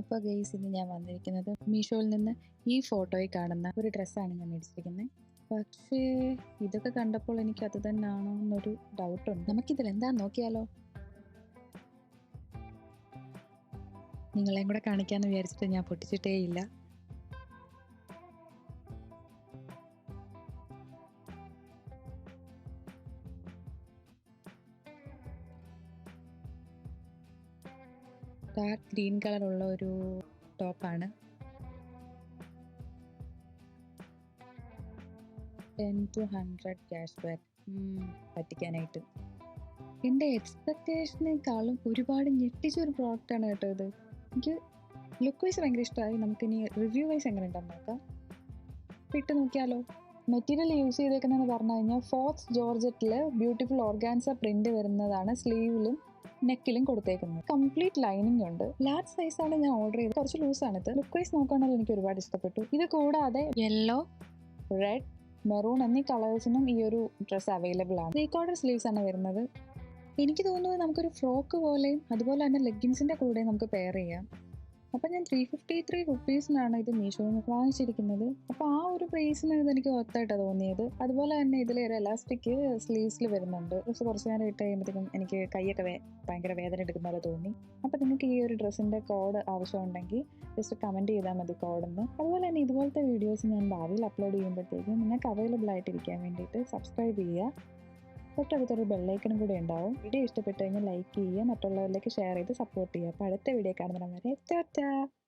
അപ്പോൾ ഗെയ്സ് ഇന്ന് ഞാൻ വന്നിരിക്കുന്നത് മീഷോയിൽ നിന്ന് ഈ ഫോട്ടോയിൽ കാണുന്ന ഒരു ഡ്രസ്സാണ് ഞാൻ മേടിച്ചിരിക്കുന്നത്. പക്ഷേ ഇതൊക്കെ കണ്ടപ്പോൾ എനിക്ക് അത് തന്നെയാണോ എന്നൊരു ഡൗട്ടുണ്ട് നമുക്കിതിൽ എന്താ നോക്കിയാലോ? നിങ്ങളെയും കൂടെ കാണിക്കാമെന്ന് വിചാരിച്ചിട്ട് ഞാൻ പൊട്ടിച്ചിട്ടേ ഇല്ല. ഡാർക്ക് ഗ്രീൻ കളറുള്ള ഒരു ടോപ്പാണ് ten two hundred cash back. പറ്റിക്കാനായിട്ട്. എന്റെ എക്സ്പെക്റ്റേഷനേക്കാളും ഒരുപാട് ഞെട്ടിച്ച ഒരു പ്രോഡക്റ്റാണ് കേട്ടോ ഇത്. എനിക്ക് ലുക്ക് വൈസ് ഭയങ്കര ഇഷ്ടമായി. നമുക്കിനി റിവ്യൂ വൈസ് എങ്ങനെ ഉണ്ടാകും നോക്കാം. ഇട്ട് നോക്കിയാലോ? മെറ്റീരിയൽ യൂസ് ചെയ്തേക്കുന്നതെന്ന് പറഞ്ഞു കഴിഞ്ഞാൽ ഫോർത്ത് ജോർജറ്റിൽ ബ്യൂട്ടിഫുൾ ഓർഗാൻസ പ്രിന്റ് വരുന്നതാണ് സ്ലീവിലും നെക്കിലും കൊടുത്തേക്കുന്നത്. കംപ്ലീറ്റ് ലൈനിങ് ഉണ്ട്. ലാർജ് സൈസ് ആണ് ഞാൻ ഓർഡർ ചെയ്തത്. കുറച്ച് ലൂസാണ് ഇത് ലുക്ക് വൈസ് നോക്കുകയാണെങ്കിൽ എനിക്ക് ഒരുപാട് ഇഷ്ടപ്പെട്ടു. ഇത് കൂടാതെ യെല്ലോ റെഡ് മെറൂൺ എന്നീ കളേഴ്സിനും ഈ ഒരു ഡ്രസ്സ് അവൈലബിൾ ആണ്. ത്രീ ക്വാർട്ടർ സ്ലീവ്സ് ആണ് വരുന്നത്. എനിക്ക് തോന്നുന്നത് നമുക്കൊരു ഫ്രോക്ക് പോലെയും അതുപോലെ തന്നെ ലെഗിൻസിന്റെ കൂടെയും നമുക്ക് പെയർ ചെയ്യാം. അപ്പം ഞാൻ ത്രീ ഫിഫ്റ്റി ത്രീ റുപ്പീസിനാണ് ഇത് മീഷോയിൽ നിന്ന് വാങ്ങിച്ചിരിക്കുന്നത്. അപ്പോൾ ആ ഒരു പ്രൈസിന് ഇത് എനിക്ക് ഒത്തായിട്ടാണ് തോന്നിയത്. അതുപോലെ തന്നെ ഇതിൽ ഒരു എലാസ്റ്റിക് സ്ലീവ്സിൽ വരുന്നുണ്ട്. പക്ഷെ കുറച്ച് നേരം ഇട്ട് കഴിയുമ്പോഴത്തേക്കും എനിക്ക് കൈയൊക്കെ വേ ഭയങ്കര വേദന എടുക്കുന്ന പോലെ തോന്നി. അപ്പോൾ നിങ്ങൾക്ക് ഈ ഒരു ഡ്രസ്സിന്റെ കോഡ് ആവശ്യമുണ്ടെങ്കിൽ ജസ്റ്റ് കമന്റ് ചെയ്താൽ മതി കോഡെന്ന് അതുപോലെ തന്നെ ഇതുപോലത്തെ വീഡിയോസ് ഞാൻ ഭാവിയിൽ അപ്ലോഡ് ചെയ്യുമ്പോഴത്തേക്കും നിങ്ങൾക്ക് അവൈലബിൾ ആയിട്ടിരിക്കാൻ വേണ്ടിയിട്ട് സബ്സ്ക്രൈബ് ചെയ്യുക. തൊട്ടടുത്തൊരു ബെല്ലൈക്കണും കൂടി ഉണ്ടാവും. വീഡിയോ ഇഷ്ടപ്പെട്ടു കഴിഞ്ഞാൽ ലൈക്ക് ചെയ്യുക മറ്റുള്ളവരിലേക്ക് ഷെയർ ചെയ്ത് സപ്പോർട്ട് ചെയ്യുക. അപ്പോൾ അടുത്ത വീഡിയോ കാണുന്നവരെ ടാറ്റാ!